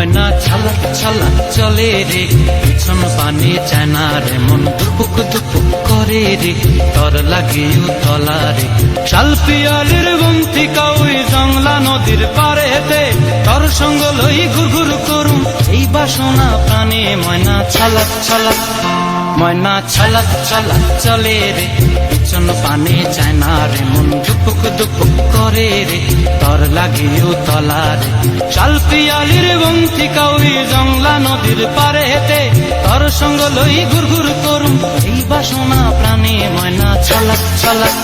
ছলাক চলে রে, পিছন পানি চায় না রে, মন দুপুক দুপুক করে রে তর লাগিও তলা রে। শাল পিয়ালির বন্তি কাউই জংলা নদীর পারে হেতে তর সঙ্গ লই ঘুরঘুর করুম এই বাসনা প্রাণে। ময়না ছলাক ছলাক ময়না ছলাক ছলাক চলে রে, পিছন পানে চায় না রে, মন করে রে, তর লাগিও তলার শাল পিয়ালির বন্তি কাউরি জংলা নদীর পারে হেতে তর সঙ্গ লই ঘুরঘুর করুম। এই বাসনা প্রাণে ময়না ছলাক ছলাক